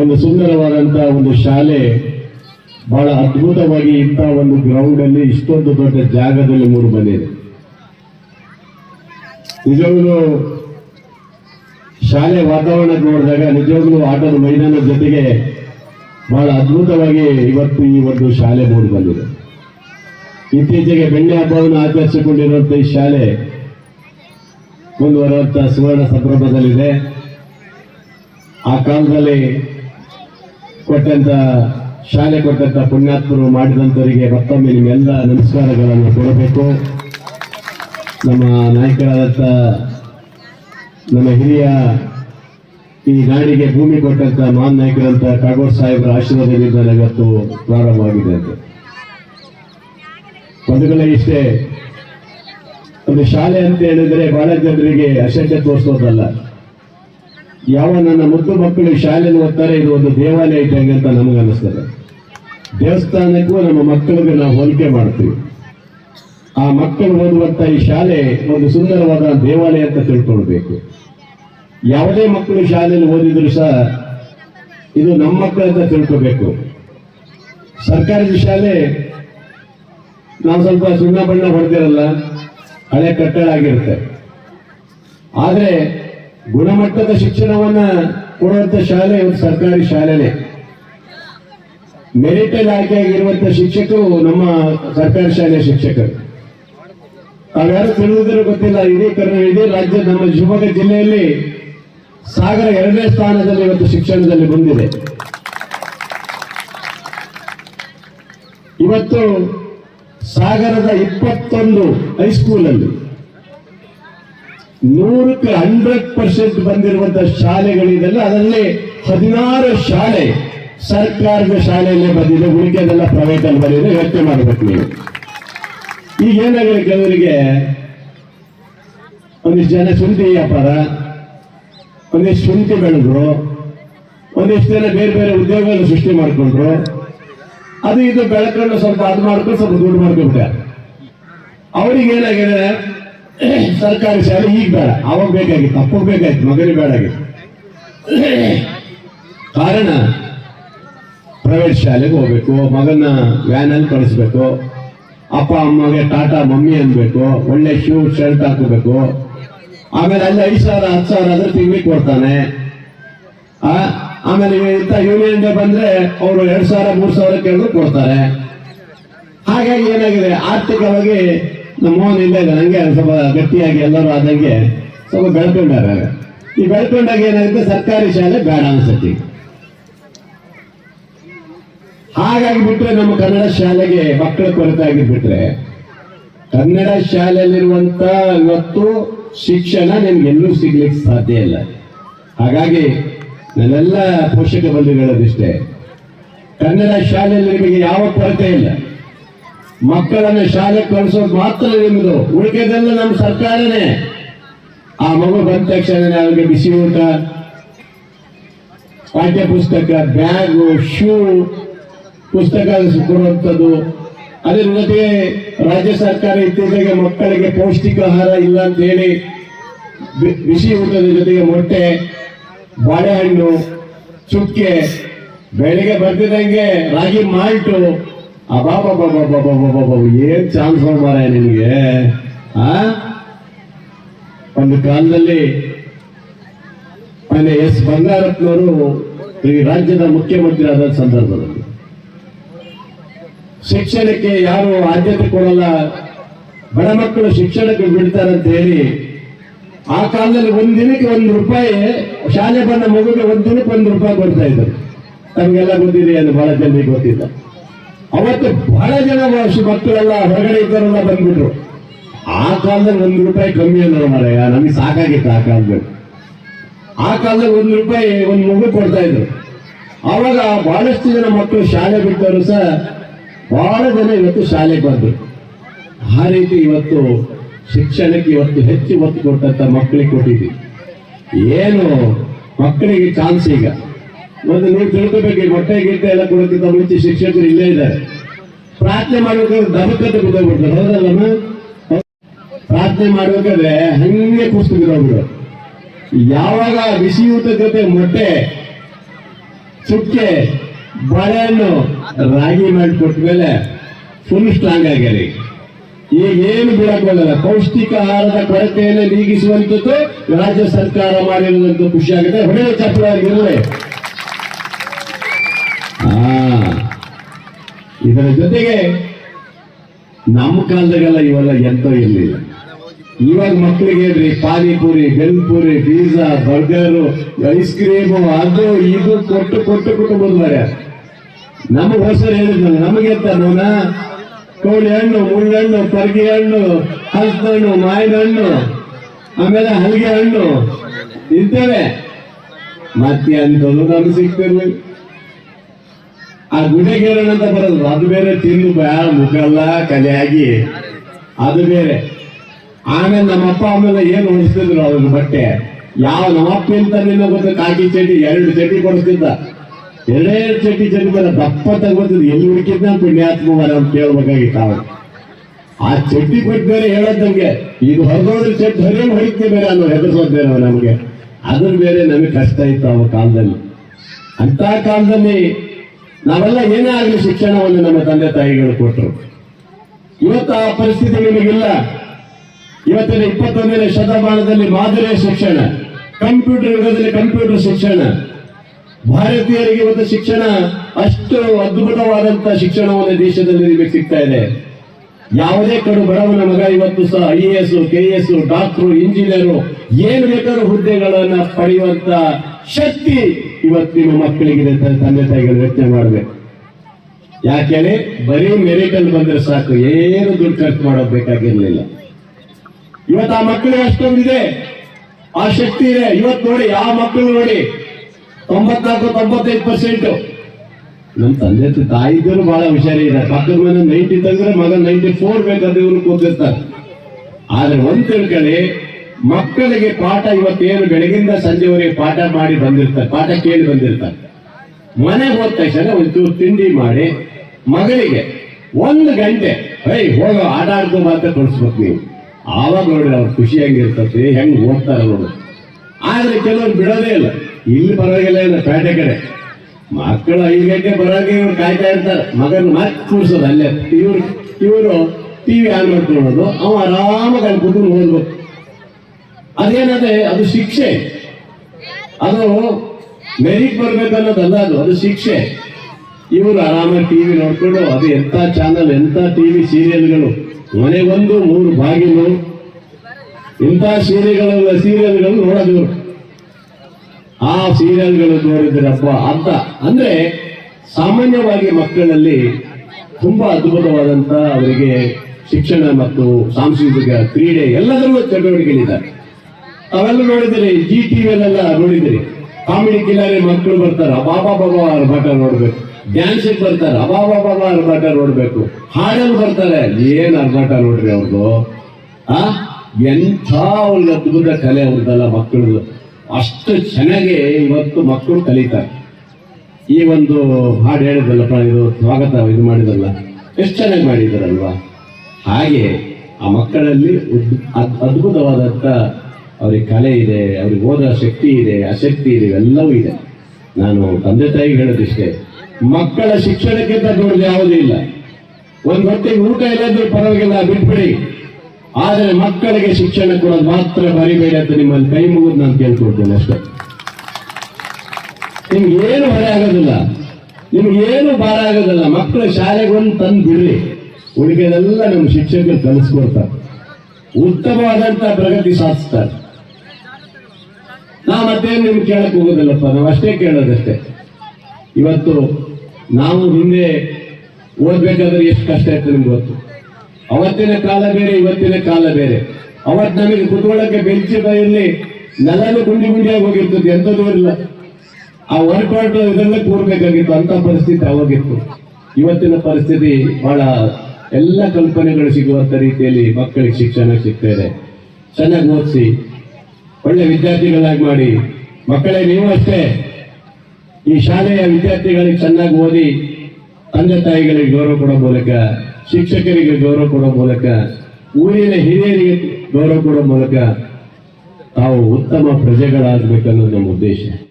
ಒಂದು ಸುಂದರವಾದಂತ ಒಂದು ಶಾಲೆ ಬಹಳ ಅದ್ಭುತವಾಗಿ ಇಂಥ ಒಂದು ಗ್ರೌಂಡ್ ಅಲ್ಲಿ ಇಷ್ಟೊಂದು ದೊಡ್ಡ ಜಾಗದಲ್ಲಿ ಮೂರು ಬಂದಿದೆ ನಿಜವಾಗ್ಲೂ ಶಾಲೆ ವಾತಾವರಣ ನೋಡಿದಾಗ, ನಿಜವಾಗ್ಲೂ ಆಟದ ಮೈದಾನದ ಜೊತೆಗೆ ಬಹಳ ಅದ್ಭುತವಾಗಿ ಇವತ್ತು ಈ ಒಂದು ಶಾಲೆ ಮೂರು ಬಂದಿದೆ ಇತ್ತೀಚೆಗೆ ಬೆಣ್ಣೆ ಹಬ್ಬವನ್ನು ಆಚರಿಸಿಕೊಂಡಿರುವಂತಹ ಈ ಶಾಲೆ ಮುಂದುವರುವಂತ ಸುವರ್ಣ ಸಂದರ್ಭದಲ್ಲಿದೆ ಆ ಕಾಲದಲ್ಲಿ ಕೊಟ್ಟಂತ ಶಾಲೆ ಕೊಟ್ಟಂತ ಪುಣ್ಯಾತ್ಮರು ಮಾಡಿದಂತವರಿಗೆ ಮತ್ತೊಮ್ಮೆ ನಿಮ್ಮೆಲ್ಲ ನಮಸ್ಕಾರಗಳನ್ನು ಕೊಡಬೇಕು. ನಮ್ಮ ನಾಯಕರಾದಂಥ ನಮ್ಮ ಹಿರಿಯ ಈ ನಾಡಿಗೆ ಭೂಮಿ ಕೊಟ್ಟಂತ ಮಹಾನ್ ನಾಯಕರಂತ ಕಾಗೋಡ್ ಸಾಹೇಬರ ಆಶೀರ್ವಾದದಿಂದ ಇವತ್ತು ಪ್ರಾರಂಭವಾಗಿದೆ ಅಂತ. ಬಂಧುಗಳೇ, ಇಷ್ಟೇ ಒಂದು ಶಾಲೆ ಅಂತ ಹೇಳಿದ್ರೆ ಬಹಳ ಜನರಿಗೆ ಅಸಡ್ಡೆ ತೋರಿಸೋದಲ್ಲ. ಯಾವ ನನ್ನ ಮುದ್ದು ಮಕ್ಕಳು ಶಾಲೆಯಲ್ಲಿ ಓದ್ತಾರೆ, ಇದು ಒಂದು ದೇವಾಲಯ ಇದ್ದಂಗೆ ಅಂತ ನಮಗೆ ಅನಿಸ್ತದೆ. ದೇವಸ್ಥಾನಕ್ಕೂ ನಮ್ಮ ಮಕ್ಕಳಿಗೆ ನಾವು ಹೋಲಿಕೆ ಮಾಡ್ತೀವಿ. ಆ ಮಕ್ಕಳು ಓದುವಂತ ಈ ಶಾಲೆ ಒಂದು ಸುಂದರವಾದ ದೇವಾಲಯ ಅಂತ ತಿಳ್ಕೊಳ್ಬೇಕು. ಯಾವುದೇ ಮಕ್ಕಳು ಶಾಲೆಯಲ್ಲಿ ಓದಿದ್ರು ಸಹ ಇದು ನಮ್ಮ ಮಕ್ಕಳಂತ ತಿಳ್ಕೋಬೇಕು. ಸರ್ಕಾರಿ ಶಾಲೆ, ನಾವು ಸ್ವಲ್ಪ ಸುಣ್ಣ ಬಣ್ಣ ಹೊಡೆದಿರಲ್ಲ, ಹಳೆ ಕಟ್ಟಡ ಆಗಿರುತ್ತೆ. ಆದ್ರೆ ಗುಣಮಟ್ಟದ ಶಿಕ್ಷಣವನ್ನ ಕೊಡುವಂತ ಶಾಲೆ ಒಂದು ಸರ್ಕಾರಿ ಶಾಲೆನೇ. ಮೆರಿಟಲ್ ಆಯ್ಕೆಯಾಗಿರುವಂತ ಶಿಕ್ಷಕರು ನಮ್ಮ ಸರ್ಕಾರಿ ಶಾಲೆಯ ಶಿಕ್ಷಕರು. ತಾವ್ಯಾರು ತಿಳಿದಿರೋ ಗೊತ್ತಿಲ್ಲ ಇಡೀ ಕರ್ನಾಟಕ ಇಡೀ ರಾಜ್ಯ ನಮ್ಮ ಶಿವಮೊಗ್ಗ ಜಿಲ್ಲೆಯಲ್ಲಿ ಸಾಗರ ಎರಡನೇ ಸ್ಥಾನದಲ್ಲಿ ಇವತ್ತು ಶಿಕ್ಷಣದಲ್ಲಿ ಬಂದಿದೆ. ಇವತ್ತು ಸಾಗರದ ಇಪ್ಪತ್ತೊಂದು ಹೈಸ್ಕೂಲಲ್ಲಿ ನೂರಕ್ಕೆ ಹಂಡ್ರೆಡ್ ಪರ್ಸೆಂಟ್ ಬಂದಿರುವಂತಹ ಶಾಲೆಗಳಿದೆಲ್ಲ ಅದರಲ್ಲಿ ಹದಿನಾರು ಶಾಲೆ ಸರ್ಕಾರದ ಶಾಲೆಯಲ್ಲೇ ಬಂದಿದೆ. ಉಳಿಕೆದೆಲ್ಲ ಪ್ರೈವೇಟ್ ಅಲ್ಲಿ ಬಂದಿದೆ. ಯೋಚನೆ ಮಾಡಬೇಕು ನೀವು. ಈಗ ಏನಾಗಲಿ ಕೆಲವರಿಗೆ? ಒಂದಿಷ್ಟು ಜನ ಶುಂಠಿ ವ್ಯಾಪಾರ ಒಂದಿಷ್ಟು ಶುಂಠಿ ಬೆಳೆದ್ರು, ಒಂದಿಷ್ಟು ಜನ ಬೇರೆ ಬೇರೆ ಉದ್ಯೋಗಗಳನ್ನು ಸೃಷ್ಟಿ ಮಾಡಿಕೊಂಡ್ರು. ಅದು ಇದು ಬೆಳ್ಕೊಂಡು ಸ್ವಲ್ಪ ಅದು ಮಾಡ್ಕೊಂಡು ಸ್ವಲ್ಪ ದುಡ್ಡು ಮಾಡ್ಕೊಂಡ್ರೆ ಅವ್ರಿಗೆ ಏನಾಗಿದೆ? ಸರ್ಕಾರಿ ಶಾಲೆ ಈಗ ಬೇಡ ಅವಾಗ ಬೇಕಾಗಿತ್ತು, ಅಪ್ಪಗೆ ಬೇಕಾಗಿತ್ತು, ಮಗನಿಗೆ ಬೇಡಾಗಿತ್ತು. ಕಾರಣ, ಪ್ರೈವೇಟ್ ಶಾಲೆಗೆ ಹೋಗ್ಬೇಕು ಮಗನ ವ್ಯಾನ್ ಅಲ್ಲಿ ಕಳಿಸ್ಬೇಕು, ಅಪ್ಪ ಅಮ್ಮಗೆ ಟಾಟಾ ಮಮ್ಮಿ ಅನ್ಬೇಕು, ಒಳ್ಳೆ ಶೂ ಶರ್ಟ್ ಹಾಕೋಬೇಕು. ಆಮೇಲೆ ಅಲ್ಲಿ ಐದು ಸಾವಿರ, ಹತ್ತು ಸಾವಿರ ಆದ್ರೆ ತಿಂಗಳಿಗೆ ಕೊಡ್ತಾನೆ. ಆಮೇಲೆ ಇಂಥ ಯೂನಿಯನ್ ಡೇ ಬಂದ್ರೆ ಅವರು ಎರಡು ಸಾವಿರ, ಮೂರು ಸಾವಿರ ಕೇಳಿದ್ರು ಕೊಡ್ತಾರೆ. ಹಾಗಾಗಿ ಏನಾಗಿದೆ? ಆರ್ಥಿಕವಾಗಿ ನಮ್ಮ ಮೋಹನ್ ಇಲ್ಲ ನಂಗೆ ಸ್ವಲ್ಪ ಗಟ್ಟಿಯಾಗಿ ಎಲ್ಲರೂ ಆದಂಗೆ ಸ್ವಲ್ಪ ಬೆಳ್ಕೊಂಡಾರೆ. ಈ ಬೆಳ್ಕೊಂಡಾಗ ಏನಾಗುತ್ತೆ ಸರ್ಕಾರಿ ಶಾಲೆ ಬೇಡ ಅನ್ಸತಿ ಹಾಗಾಗಿ ಬಿಟ್ರೆ ನಮ್ಮ ಕನ್ನಡ ಶಾಲೆಗೆ ಮಕ್ಕಳ ಕೊರತೆ ಆಗಿಬಿಟ್ರೆ ಕನ್ನಡ ಶಾಲೆಯಲ್ಲಿರುವಂತ ಇವತ್ತು ಶಿಕ್ಷಣ ನಿಮ್ಗೆಲ್ಲೂ ಸಿಗ್ಲಿಕ್ಕೆ ಸಾಧ್ಯ ಇಲ್ಲ. ಹಾಗಾಗಿ ನನ್ನೆಲ್ಲ ಪೋಷಕ ಬಂಧುಗಳದಿಷ್ಟೇ ಕನ್ನಡ ಶಾಲೆಯಲ್ಲಿ ನಿಮಗೆ ಯಾವ ಕೊರತೆ ಇಲ್ಲ. ಮಕ್ಕಳನ್ನ ಶಾಲೆ ಕಳಿಸೋದು ಮಾತ್ರ ನಿಮ್ದು. ಉಳಿಕೆದೆಲ್ಲ ನಮ್ಮ ಸರ್ಕಾರನೇ. ಆ ಮಗು ಬಂದ ತಕ್ಷಣ ಅವ್ರಿಗೆ ಬಿಸಿ ಊಟ ಪಾಠ್ಯ ಪುಸ್ತಕ ಬ್ಯಾಗು, ಶೂ, ಪುಸ್ತಕ ಕೊಡುವಂಥದ್ದು. ಅದ್ರ ಜೊತೆಗೆ ರಾಜ್ಯ ಸರ್ಕಾರ ಇತ್ತೀಚೆಗೆ ಮಕ್ಕಳಿಗೆ ಪೌಷ್ಟಿಕ ಆಹಾರ ಇಲ್ಲ ಅಂತ ಹೇಳಿ ಬಿಸಿ ಊಟದ ಜೊತೆಗೆ ಮೊಟ್ಟೆ, ಬಾಳೆಹಣ್ಣು, ಚುಕ್ಕೆ, ಬೆಳಿಗ್ಗೆ ಬರ್ತಿದ್ದಂಗೆ ರಾಗಿ ಮಾಲ್ಟು ಅಬಾಬಾಬಾಬಾಬಾಬಾಬಾಬಾ ಏನ್ ಚಾನ್ಸ್ ಮಾರ ನಿನಗೆ, ಆ? ಒಂದು ಕಾಲದಲ್ಲಿ ಮನೆ ಎಸ್ ಬಂಗಾರಪ್ಪನವರು ಈ ರಾಜ್ಯದ ಮುಖ್ಯಮಂತ್ರಿ ಆದ ಸಂದರ್ಭದಲ್ಲಿ. ಶಿಕ್ಷಣಕ್ಕೆ ಯಾರು ಆದ್ಯತೆ ಕೊಡಲ್ಲ, ಬಡ ಮಕ್ಕಳು ಶಿಕ್ಷಣಕ್ಕೆ ಬಿಡ್ತಾರಂತ ಹೇಳಿ, ಆ ಕಾಲದಲ್ಲಿ ಒಂದ್ ದಿನಕ್ಕೆ ಒಂದು ರೂಪಾಯಿ, ಶಾಲೆ ಬಂದ ಮಗುಗೆ ಒಂದ್ ದಿನಕ್ಕೆ ಒಂದು ರೂಪಾಯಿ ಕೊಡ್ತಾ ಇದ್ರು. ನಮ್ಗೆಲ್ಲ ಗೊತ್ತಿದೆ ಅದು ಬಹಳ ಜನರಿಗೆ ಗೊತ್ತಿಲ್ಲ. ಅವತ್ತು ಬಹಳ ಜನ ಭಕ್ತರೆಲ್ಲ ಹೊರಗಡೆ ಇದ್ದವರೆಲ್ಲ ಬಂದ್ಬಿಟ್ರು. ಆ ಕಾಲದಲ್ಲಿ ಒಂದು ರೂಪಾಯಿ ಕಮ್ಮಿ ಅನ್ನೋ ಮಾರಾಯ, ನಮಗೆ ಸಾಕಾಗಿತ್ತು ಆ ಕಾಲದಲ್ಲಿ. ಆ ಕಾಲದಲ್ಲಿ ಒಂದು ರೂಪಾಯಿ ಒಂದು ಮಗು ಕೊಡ್ತಾ ಇದ್ರು. ಅವಾಗ ಬಹಳಷ್ಟು ಜನ ಮಕ್ಕಳು ಶಾಲೆ ಬಿಟ್ಟವರು ಸಹ ಬಹಳ ಜನ ಇವತ್ತು ಶಾಲೆಗೆ ಬಂದರು. ಆ ರೀತಿ ಇವತ್ತು ಶಿಕ್ಷಣಕ್ಕೆ ಇವತ್ತು ಹೆಚ್ಚು ಒತ್ತು ಕೊಟ್ಟಂತ ಮಕ್ಕಳಿಗೆ ಕೊಟ್ಟಿದ್ದೀವಿ. ಏನು ಮಕ್ಕಳಿಗೆ ಚಾನ್ಸ್ ಈಗ. ಒಂದು ನೀವು ತಿಳ್ಕೋಬೇಕು ಹೊಟ್ಟೆ ಗಿಟ್ಟೆ ಎಲ್ಲ ಕೊಡೋಕ್ಕಿಂತ ಮುಂಚೆ ಶಿಕ್ಷಕರು ಇಲ್ಲೇ ಇದ್ದಾರೆ. ಪ್ರಾರ್ಥನೆ ಮಾಡ್ಬೇಕಾದ್ರೆ ದಬಕ್ಕಂತ ಬಿದ್ದೋಗ್ಬಿಡ್ತಾರೆ. ಹೌದಲ್ಲಮ್ಮ? ಪ್ರಾರ್ಥನೆ ಮಾಡ್ಬೇಕಾದ್ರೆ ಹಂಗೆ ಕೂಸ್ತು ಯಾವಾಗ ಬಿಸಿಯೂತ ಜೊತೆ ಮೊಟ್ಟೆ, ಚುಕ್ಕೆ ಬಾಳೆಹಣ್ಣು ರಾಗಿ ಮಾಡಿ ಕೊಟ್ಟ ಮೇಲೆ ಫುಲ್ ಸ್ಟ್ರಾಂಗ್ ಆಗ್ಯಾರಿ ಈಗ ಏನು ಬಿಡಕೊಳ್ಳಲ್ಲ ಪೌಷ್ಟಿಕ ಆಹಾರದ ಕೊರತೆಯನ್ನು ನೀಗಿಸುವಂಥದ್ದು ರಾಜ್ಯ ಸರ್ಕಾರ ಮಾಡಿರುವಂತ ಖುಷಿ ಆಗುತ್ತೆ. ಹೊಡೆದ ಚಪ್ಪಲಾಗಿರಲಿ ಇದರ ಜೊತೆಗೆ ನಮ್ಮ ಕಾಲದಾಗೆಲ್ಲ ಇವೆಲ್ಲ ಎಂತ ಇರಲಿಲ್ಲ. ಇವಾಗ ಮಕ್ಕಳಿಗೆ ರೀ panipuri bhelpuri pizza burger ice cream ಅದು, ಇದು ಕೊಟ್ಟು ಕೊಟ್ಟು ಕೊಟ್ಟು ಬಂದ್ವಾರೆ ನಮಗೆ ಹೊಸ ಹೇಳಿದ್ನಲ್ಲ, ನಮಗೆ ತನ್ನ ನೋನ? ಕೋಳಿ ಹಣ್ಣು ಮುಳ್ಳಹಣ್ಣು ಪರ್ಗಿ ಹಣ್ಣು ಹಲಸಿನ ಹಣ್ಣು, ಮಾವಿನ ಹಣ್ಣು, ಆಮೇಲೆ ಹಲ್ಗೆ ಹಣ್ಣು ಇದ್ದೇವೆ ಮತ್ತೆ ಅಂತ ನಮ್ಗೆ ಸಿಗ್ತಿರ್ಲಿಲ್ಲ. ಆ ಗುಡಿಗೆ ಅಂತ ಬರೋದು ಅದು ಬೇರೆ ತಿನ್ನು ಬಾ ಎಲ್ಲ ಕಲೆಯಾಗಿ. ಅದು ಬೇರೆ. ಆಮೇಲೆ ನಮ್ಮಪ್ಪ ಆಮೇಲೆ ಏನು ಹೊಡಿಸ್ತಿದ್ರು ಅವ್ರ ಬಟ್ಟೆ? ಯಾವ ನಮ್ಮಪ್ಪ ಅಂತ ನಿನ್ನ ಗೊತ್ತ, ಕಾಕಿ ಚಟಿ ಎರಡು ಚಟಿ ಕೊಡಿಸ್ತಿದ್ದ. ಎರಡೇ ಚಟಿ ಚಟಿ ಬರ, ದಪ್ಪ ತಗೋತಿದ್ರು ಎಲ್ಲಿ ಹುಡುಕಿದ್ನ? ಪುಣ್ಯಾತ್ಮ ಮರ ಅಂತ ಕೇಳ್ಬೇಕಾಗಿತ್ತು ಅವ್ರು ಆ ಚಟ್ಟಿ ಕೊಟ್ಟು ಬೇರೆ ಹೇಳೋದ್ ಇದು ಹೊರಗೋದ್ರೆ ಚಟ್ಟಿ ಹರಿ ಹೊಡಿತೆ ಬೇರೆ ಅನ್ನೋ ಹೆದರ್ಸೋದ್ ಬೇರೆ ನಮ್ಗೆ. ಅದ್ರ ಬೇರೆ ನಮಗೆ ಕಷ್ಟ ಇತ್ತು ಅವ ಕಾಲದಲ್ಲಿ. ಅಂತ ಕಾಲದಲ್ಲಿ ನಾವೆಲ್ಲ ಏನೇ ಆಗಲಿ ಶಿಕ್ಷಣವನ್ನು ನಮ್ಮ ತಂದೆ ತಾಯಿಗಳು ಕೊಟ್ಟರು ಇವತ್ತು ಆ ಪರಿಸ್ಥಿತಿ ನಿಮಗಿಲ್ಲ. ಇವತ್ತಿನ ಇಪ್ಪತ್ತೊಂದನೇ ಶತಮಾನದಲ್ಲಿ ಮಾದರಿಯ ಶಿಕ್ಷಣ, ಕಂಪ್ಯೂಟರ್ ಯುಗದಲ್ಲಿ ಕಂಪ್ಯೂಟರ್ ಶಿಕ್ಷಣ. ಭಾರತೀಯರಿಗೆ ಇವತ್ತು ಶಿಕ್ಷಣ ಅಷ್ಟು ಅದ್ಭುತವಾದಂತಹ ಶಿಕ್ಷಣವನ್ನು ದೇಶದಲ್ಲಿ ನಿಮಗೆ ಸಿಗ್ತಾ ಇದೆ. ಯಾವುದೇ ಕಡು ಬಡವನ ಮಗ ಇವತ್ತು ಸಹ I A S K S doctor, engineer, ಏನು ಬೇಕಾದ್ರೂ ಹುದ್ದೆಗಳನ್ನ ಪಡೆಯುವಂತ ಶಕ್ತಿ ಇವತ್ತಿನ ಮಕ್ಕಳಿಗಿದೆ ಅಂತ ತಂದೆ ತಾಯಿಗಳು ಯೋಚನೆ ಮಾಡಬೇಕು. ಯಾಕೆಂದ್ರೆ ಬರೀ ಮೆರಿಟ್ ಅಲ್ಲಿ ಬಂದ್ರೆ ಸಾಕು, ಏನು ದುಡ್ಡು ಖರ್ಚು ಮಾಡೋದು ಬೇಕಾಗಿರ್ಲಿಲ್ಲ. ಇವತ್ತು ಆ ಮಕ್ಕಳಿಗೆ ಅಷ್ಟೊಂದಿದೆ, ಆ ಶಕ್ತಿ ಇದೆ. ಇವತ್ತು ನೋಡಿ, ಯಾವ ಮಕ್ಕಳು ನೋಡಿ, ತೊಂಬತ್ನಾಲ್ಕು ತೊಂಬತ್ತೈದು ಪರ್ಸೆಂಟ್ ನಮ್ಮ ತಂದೆ ತಾಯಿ ತಾಯಿದ್ರು ಬಹಳ ಹುಷಾರಿ ಇದೆ ಪಕ್ಕದ ಮನೆ ನೈಂಟಿ ತಂದ್ರೆ ಮಗ ನೈಂಟಿ ಫೋರ್ ಬೇಕಾದ್ರೆ ಇವ್ರು ಕೂತಿರ್ತಾರೆ ಆದ್ರೆ ಒಂದ್ ತಿಳ್ಕೊಳ್ಳಿ ಮಕ್ಕಳಿಗೆ ಪಾಠ ಇವತ್ತೇನು ಬೆಳಗಿಂದ ಸಂಜೆವರೆಗೆ ಪಾಠ ಮಾಡಿ ಬಂದಿರ್ತಾರೆ. ಪಾಠ ಕೇಳಿ ಬಂದಿರ್ತಾರೆ. ಮನೆ ಹೋದ ತಕ್ಷಣ ಒಂಚೂರು ತಿಂಡಿ ಮಾಡಿ, ಮಗಳಿಗೆ ಒಂದು ಗಂಟೆ ಹೈ ಹೋಗೋ, ಆಟ ಆಡ್ಕೊ ಮಾತ್ರ ಕಳಿಸ್ಬೇಕು ನೀವು. ಆವಾಗ ನೋಡ್ರಿ ಅವ್ರು ಖುಷಿ ಹೆಂಗಿರ್ತದೆ, ಹೆಂಗ್ ಓದ್ತಾರೆ ನೋಡು ಆದ್ರೆ ಕೆಲವ್ರು ಬಿಡೋದೇ ಇಲ್ಲ. ಇಲ್ಲಿ ಪರವಾಗಿಲ್ಲ, ಇಲ್ಲ ಪೇಟೆ ಕಡೆ. ಮಕ್ಕಳು ಐದು ಗಂಟೆ ಬರೋಕೆ ಇವ್ರು ಕಾಯ್ತಾ ಇರ್ತಾರೆ. ಮಗನ ಮತ್ತೆ ಕೂರ್ಸೋದು ಅಲ್ಲೇ. ಇವ್ರು, ಇವರು ಟಿವಿ ಆನ್ ಮಾಡ್ಕೊಳ್ಳೋದು. ಅವ ಆರಾಮಾಗಿ ಅಲ್ಲಿ ಕೂತ್ಕೊಂಡು ಓದ್ಬೇಕು. ಅದೇನಂದ್ರೆ ಅದು ಶಿಕ್ಷೆ. ಅದು ಮೆರಿಟ್ ಬರ್ಬೇಕನ್ನೋದಲ್ಲ ಅದು ಅದು ಶಿಕ್ಷೆ. ಇವರು ಆರಾಮಾಗಿ ಟಿವಿ ನೋಡ್ಕೊಂಡು, ಅದು ಎಂತ ಚಾನಲ್ ಎಂತ ಟಿವಿ ಸೀರಿಯಲ್ಗಳು ಮನೆಗೊಂದು ಮೂರು ಬಾಗಿಲು. ಇಂಥ ಸೀರೆಗಳ ಸೀರಿಯಲ್ಗಳು ನೋಡೋದು. ಆ ಸೀರಿಯಲ್ಗಳು ನೋಡಿದ್ರಪ್ಪ ಅಂತ. ಅಂದ್ರೆ ಸಾಮಾನ್ಯವಾಗಿ ಮಕ್ಕಳಲ್ಲಿ ತುಂಬಾ ಅದ್ಭುತವಾದಂತ ಅವರಿಗೆ ಶಿಕ್ಷಣ ಮತ್ತು ಸಾಂಸ್ಕೃತಿಕ ಕ್ರೀಡೆ ಎಲ್ಲದರಲ್ಲೂ ಚಟುವಟಿಕೆಗಳಿದ್ದಾರೆ ಅವೆಲ್ಲ ನೋಡಿದಿರಿ ಜಿ ಟಿವಿಯಲ್ಲೆಲ್ಲ ನೋಡಿದಿರಿ ಕಾಮಿಡಿ ಕಿಲಾರಿ ಮಕ್ಕಳು ಬರ್ತಾರೆ, ಅಬಾಬಾ ಬಾಬಾ ಅರ್ಭಟ ನೋಡ್ಬೇಕು. ಡ್ಯಾನ್ಸ್ ಬರ್ತಾರೆ, ಅಬಾಬಾ ಬಾಬಾ ಅರ್ಭಟ ನೋಡ್ಬೇಕು. ಹಾಡಲ್ಲಿ ಬರ್ತಾರೆ, ಏನ್ ಅರ್ಭಟ ನೋಡ್ರಿ ಅವ್ರದ್ದು ಆ? ಎಂಥ ಅವ್ರಿಗೆ ಅದ್ಭುತ ಕಲೆ ಅವ್ರದ್ದಲ್ಲ ಮಕ್ಕಳದು ಅಷ್ಟು ಚೆನ್ನಾಗಿ ಇವತ್ತು ಮಕ್ಕಳು ಕಲಿತಾರೆ. ಈ ಒಂದು ಹಾಡು ಹೇಳಿದಲ್ಲಪ್ಪ ಇದು ಸ್ವಾಗತ ಇದು ಮಾಡಿದ್ರಲ್ಲ, ಎಷ್ಟು ಚೆನ್ನಾಗಿ ಮಾಡಿದಾರಲ್ವಾ? ಹಾಗೆ ಆ ಮಕ್ಕಳಲ್ಲಿ ಅದ್ಭುತವಾದಂಥ ಅವ್ರಿಗೆ ಕಲೆ ಇದೆ, ಅವ್ರಿಗೆ ಓದೋ ಶಕ್ತಿ ಇದೆ ಅಶಕ್ತಿ ಇದೆ, ಇವೆಲ್ಲವೂ ಇದೆ. ನಾನು ತಂದೆ ತಾಯಿಗೆ ಹೇಳೋದಿಷ್ಟೇ, ಮಕ್ಕಳ ಶಿಕ್ಷಣಕ್ಕಿಂತ ದೊಡ್ಡದು ಯಾವುದೂ ಇಲ್ಲ. ಒಂದು ಹೊಟ್ಟೆಗೆ ಊಟ ಇಲ್ಲದ್ರೂ ಪರವಾಗಿಲ್ಲ, ಬಿಟ್ಬಿಡಿ. ಆದರೆ ಮಕ್ಕಳಿಗೆ ಶಿಕ್ಷಣ ಕೊಡೋದು ಮಾತ್ರ ಬರಿಬೇಡಿ ಅಂತ ನಿಮ್ಮಲ್ಲಿ ಕೈ ಮುಗಿದು ನಾನು ಕೇಳ್ಕೊಡ್ತೇನೆ ಅಷ್ಟೇ. ನಿಮ್ಗೆ ಏನು ಹೊರೆ ಆಗೋದಿಲ್ಲ. ನಿಮ್ಗೆ ಏನು ಭಾರ ಆಗೋದಿಲ್ಲ. ಮಕ್ಕಳು ಶಾಲೆಗೆ ಒಂದು ತಂದು ಬಿಡ್ರಿ ಉಳಿಗೆಲ್ಲ ನಮ್ಮ ಶಿಕ್ಷಕರು ಕಲಿಸ್ಕೊಡ್ತಾರೆ. ಉತ್ತಮವಾದಂತ ಪ್ರಗತಿ ಸಾಧಿಸ್ತಾರೆ. ನಾವು ಮತ್ತೇನು ನಿಮ್ಗೆ ಕೇಳಕ್ ಹೋಗೋದಿಲ್ಲಪ್ಪ. ನಾವು ಅಷ್ಟೇ ಕೇಳೋದಷ್ಟೇ. ಇವತ್ತು ನಾವು ಹಿಂದೆ ಓದ್ಬೇಕಾದ್ರೆ ಎಷ್ಟು ಕಷ್ಟ ಇತ್ತು ನಿಮ್ಗೆ ಗೊತ್ತು? ಅವತ್ತಿನ ಕಾಲ ಬೇರೆ, ಇವತ್ತಿನ ಕಾಲ ಬೇರೆ. ಅವತ್ತು ನಮಗೆ ಕುತ್ಕೊಳ್ಳಕ್ಕೆ ಬೆಂಚಿ ಇರಲಿ ನೆಲನು ಗುಂಡಿ ಗುಂಡಿಯಾಗಿ ಹೋಗಿರ್ತದೆ, ಎಂಥದ್ದು ಇಲ್ಲ. ಆ ವರ್ಕೌಟ್ ಇದೆಲ್ಲ ಕೂರ್ಬೇಕಾಗಿತ್ತು ಅಂತ ಪರಿಸ್ಥಿತಿ ಅವಾಗಿತ್ತು. ಇವತ್ತಿನ ಪರಿಸ್ಥಿತಿ ಬಹಳ, ಎಲ್ಲ ಕಲ್ಪನೆಗಳು ಸಿಗುವಂತ ರೀತಿಯಲ್ಲಿ ಮಕ್ಕಳಿಗೆ ಶಿಕ್ಷಣ ಸಿಗ್ತಾ ಇದೆ. ಚೆನ್ನಾಗಿ ಓದಿಸಿ, ಒಳ್ಳೆ ವಿದ್ಯಾರ್ಥಿಗಳಾಗಿ ಮಾಡಿ. ಮಕ್ಕಳೇ, ನೀವು ಅಷ್ಟೇ. ಈ ಶಾಲೆಯ ವಿದ್ಯಾರ್ಥಿಗಳಿಗೆ ಚೆನ್ನಾಗಿ ಓದಿ, ತಂದೆ ತಾಯಿಗಳಿಗೆ ಗೌರವ ಕೊಡೋ ಮೂಲಕ ಶಿಕ್ಷಕರಿಗೆ ಗೌರವ ಕೊಡೋ ಮೂಲಕ ಊರಿನ ಹಿರಿಯರಿಗೆ ಗೌರವ ಕೊಡೋ ಮೂಲಕ ತಾವು ಉತ್ತಮ ಪ್ರಜೆಗಳಾಗಬೇಕನ್ನೋದು ನಮ್ಮ ಉದ್ದೇಶ.